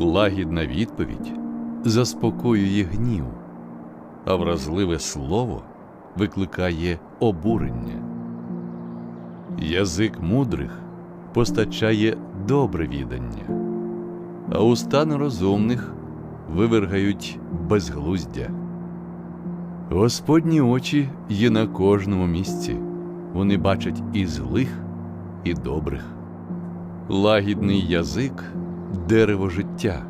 Лагідна відповідь заспокоює гнів, а вразливе слово викликає обурення. Язик мудрих постачає добре відання, а уста нерозумних вивергають безглуздя. Господні очі є на кожному місці, вони бачать і злих, і добрих. Лагідний язик дерево життя,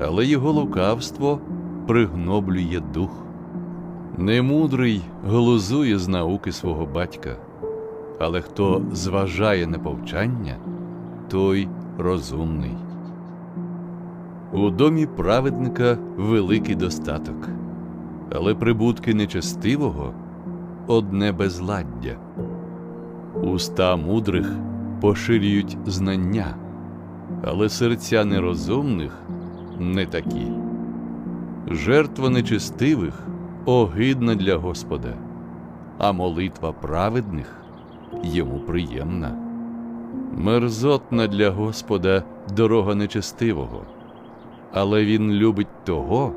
але його лукавство пригноблює дух. Немудрий глузує з науки свого батька, але хто зважає на повчання, той розумний. У домі праведника великий достаток, але прибутки нечестивого одне безладдя. Уста мудрих поширюють знання, але серця нерозумних не такі. Жертва нечестивих огидна для Господа, а молитва праведних йому приємна. Мерзотна для Господа дорога нечестивого, але він любить того,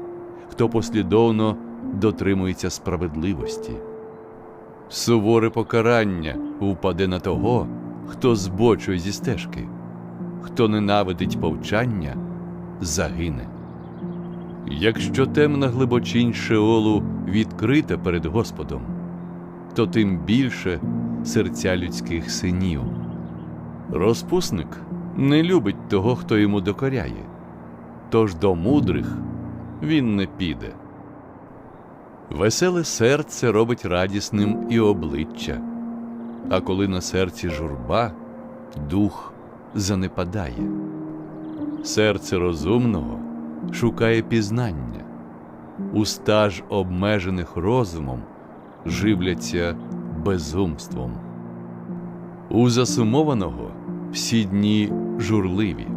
хто послідовно дотримується справедливості. Суворе покарання впаде на того, хто збочує зі стежки, хто ненавидить повчання, загине. Якщо темна глибочинь Шеолу відкрита перед Господом, то тим більше серця людських синів. Розпусник не любить того, хто йому докоряє, тож до мудрих він не піде. Веселе серце робить радісним і обличчя, а коли на серці журба, дух занепадає. Серце розумного шукає пізнання, уста ж обмежених розумом живляться безумством. У засумованого всі дні журливі,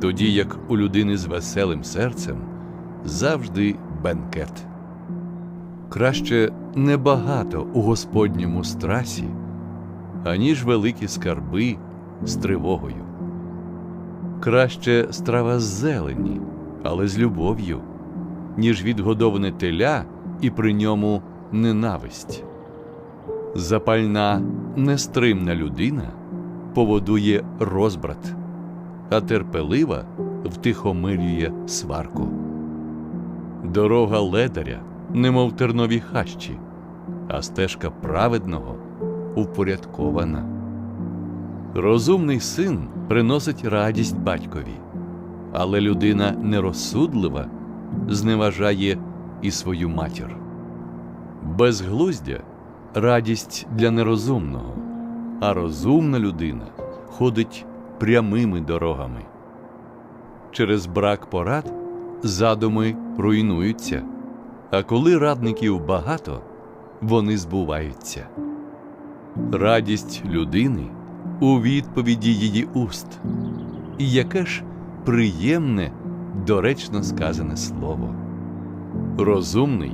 тоді як у людини з веселим серцем завжди бенкет. Краще небагато у Господньому страсі, аніж великі скарби з тривогою. Краще страва з зелені, але з любов'ю, ніж відгодоване теля і при ньому ненависть. Запальна, нестримна людина поводує розбрат, а терпелива втихомирює сварку. Дорога ледаря, немов тернові хащі, а стежка праведного упорядкована. Розумний син приносить радість батькові, але людина нерозсудлива зневажає і свою матір. Безглуздя радість для нерозумного, а розумна людина ходить прямими дорогами. Через брак порад задуми руйнуються, а коли радників багато, вони збуваються. Радість людини у відповіді її уст, і яке ж приємне, доречно сказане слово. Розумний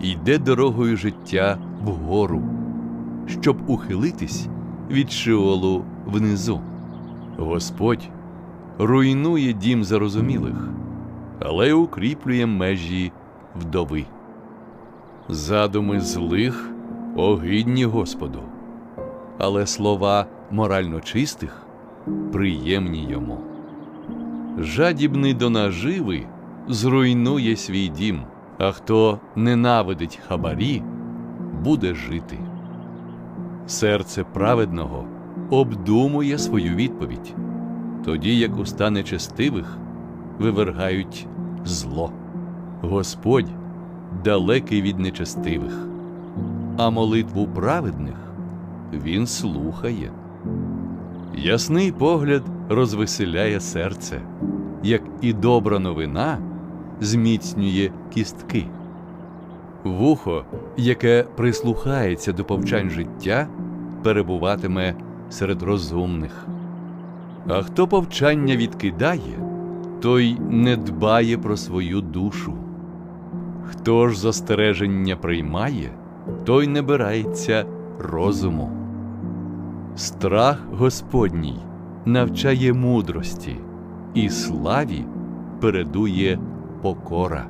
йде дорогою життя вгору, щоб ухилитись від шиолу внизу. Господь руйнує дім зарозумілих, але укріплює межі вдови. Задуми злих огидні Господу, але слова морально чистих приємні йому. Жадібний до наживи зруйнує свій дім, а хто ненавидить хабарі, буде жити. Серце праведного обдумує свою відповідь, тоді як уста нечестивих вивергають зло. Господь далекий від нечестивих, а молитву праведних він слухає. Ясний погляд розвеселяє серце, як і добра новина зміцнює кістки. Вухо, яке прислухається до повчань життя, перебуватиме серед розумних. А хто повчання відкидає, той не дбає про свою душу. Хто ж застереження приймає, той не бирається розуму. Страх Господній навчає мудрості, і славі передує покора.